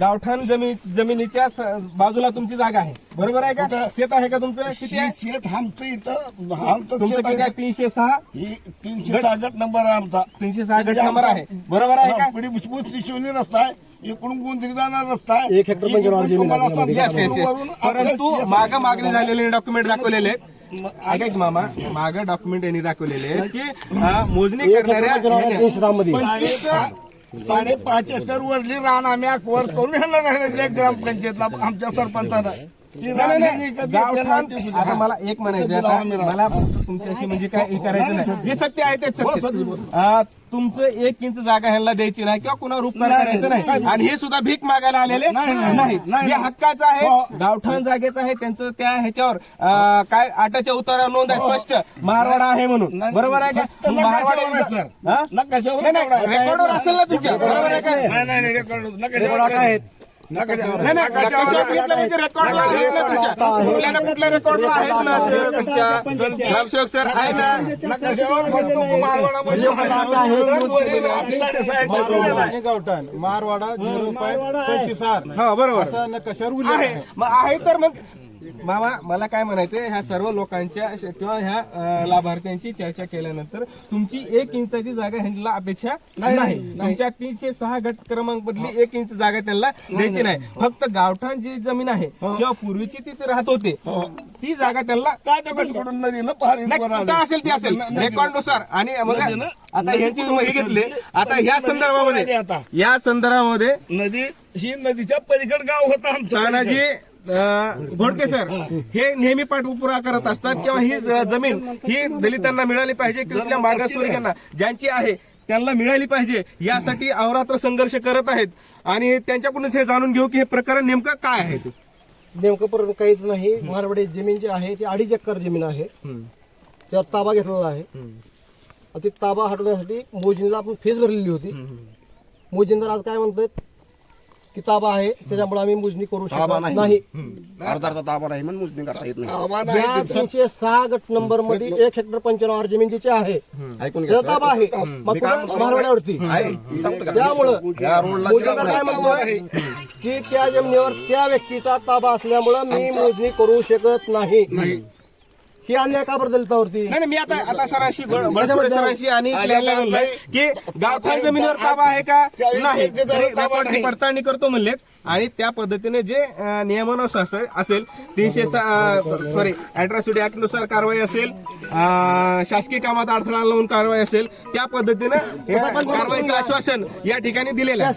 गावठाण जमीन जमिनीच्या स- बाजूला तुमची जागा आहे. बरोबर आहे का? कुठं? शेत आहे का तुमचं? किती आहे? ही शेत आमचं इथं आमचं तुमचं शेत किती आहे? आहे. तीनशे सहा? ही तीनशे नंबर आहे आमचा. तीनशे सहा गट नंबर आहे. बरोबर आहे का? पिढी भुसभुस शिवणी रस्ता आहे. इकडून जाणार रस्ता आहे. एक हेक्टर पंचनामा जमीन आहे तुम्हाला आपल्याला. येस येस येस वरून आपल्या- परंतु माग मागणी झालेले डॉक्युमेंट दाखवलेले आहेत. ऐका की मामा माग डॉक्युमेंट यांनी दाखवलेले आहेत की अं, मोजणी एक करणाऱ्या मध्ये साडेपा- साडेपाच एकर वरली रान आम्ही वर करून ह्याला राहिलेले ग्रामपंचायतला आमच्या सरपंचानं नाही, नाही, नाही. आता मला एक म्हणायचं आहे, आता. मला तुमच्याशी म्हणजे काय हे करायचं नाही जे सत्य आहे तेच हो, सत्य. सत्य बोल. अं, तुमचं एक इंच जागा ह्यांना द्यायची नाही किंवा कुणावर उपकार नाही, करायचं नाही, नाही. आणि हे सुद्धा भीक मागायला आलेले नाही, नाही, नाही. नाही, जे नाही. हक्काचं आहे हो. गावठाण जागेचं आहे त्यांचं त्या ह्याच्यावर काय आटाच्या उतारा नोंद आहे स्पष्ट. मारवाडा आहे म्हणून. नाही, बरोबर आहे फक्त का नकाशावर आहे, मारवाडा सर. हा? नकाशावर. रेकॉर्डवर असेल ना तुमच्या. बरोबर आहे का? नाही नाही नाही. रेकॉर्ड रेकॉर्ड काय आहेत? नाही नाही नकाशावर बघितलं म्हणजे रेकॉर्डला आहे ना तुमच्या? कुठल्या ना कुठल्या रेकॉर्डला आहे ना असं तुमच्या? ग्रामसेवक सर आहे ना. आणि गावठाण. मारवाडा झिरो पॉईंट पंचवीस हा बरोबर. असा नकाशावर उल्लेख आहे. आहे. मग आहे तर मग मामा मला काय म्हणायचंय ह्या सर्व लोकांच्या किंवा ह्या लाभार्थ्यांची चर्चा केल्यानंतर तुमची एक इंचाची जागा ह्यांना अपेक्षा नाही तुमच्या तीनशे सहा गट क्रमांक मधली एक इंच जागा त्यांना द्यायची नाही. फक्त गावठाण जी जमीन आहे किंवा पूर्वीची तिथे राहत होते ती जागा त्यांना काय असेल ती असेल. न- रेकॉर्डनुसार आणि मग आता ह्यांची नदी हे घेतले. आता ह्या नदी संदर्भामध्ये. या संदर्भामध्ये नदी ही नदीच्या पलीकड गाव होतं आमचं तानाजी घोडके सर हे नेहमी पाठपुरा करत असतात किंवा ही जमीन ही दलितांना मिळाली पाहिजे किंवा कुठल्या मागासवर्गीयांना ज्यांची आहे त्यांना मिळाली पाहिजे यासाठी अहोरात्र संघर्ष करत आहेत. आणि त्यांच्याकडूनच हे जाणून घेऊ की हे प्रकरण नेमकं काय आहे ते. नेमकं पण काहीच नाही. मारवाडी जमीन जी आहे ती अडीच एकर जमीन आहे. त्यावर ताबा घेतलेला आहे. आणि ती ताबा हटवण्यासाठी मोजणीला आपण फीस भरलेली होती. मोजणीदार आज काय म्हणतोय की ताबा आहे त्याच्यामुळे आम्ही मोजणी करू शकत नाही. अर्धाचा ताबा नाही म्हणून मोजणी करता येत नाही. आव्हान आहे या तीनशे सहा गट नंबरमध्ये एक हेक्टर पंच्याण्णव जमीन जिची आहे ऐकून त्याचा ताबा आहे. मग कुठं मारवाड्यावरती. मी सांगतो का? त्यामुळं या रोडला मोदींना काय म्हणतोय? की त्या जमिनीवर त्या व्यक्तीचा ताबा असल्यामुळं मी मोजणी करू शकत नाही. ही अन्याय का बरं दलितावरती? नाही नाही, मी आता आता सरांशी सरांशी आणि की गावठाण जमिनीवर ताबा आहे का? नाही. तरी रेकॉर्डची पडताळणी करतो म्हणलेत. आणि त्या पद्धतीने जे अं, नियमानुसार असेल- तीनशे सॉरी अॅट्रॉसिटी नुसार कारवाई असेल अं, शासकीय कामात अडथळा लावून कारवाई असेल त्या पद्धतीनं हे कारवाईचं आश्वासन या ठिकाणी दिलेलं आहे.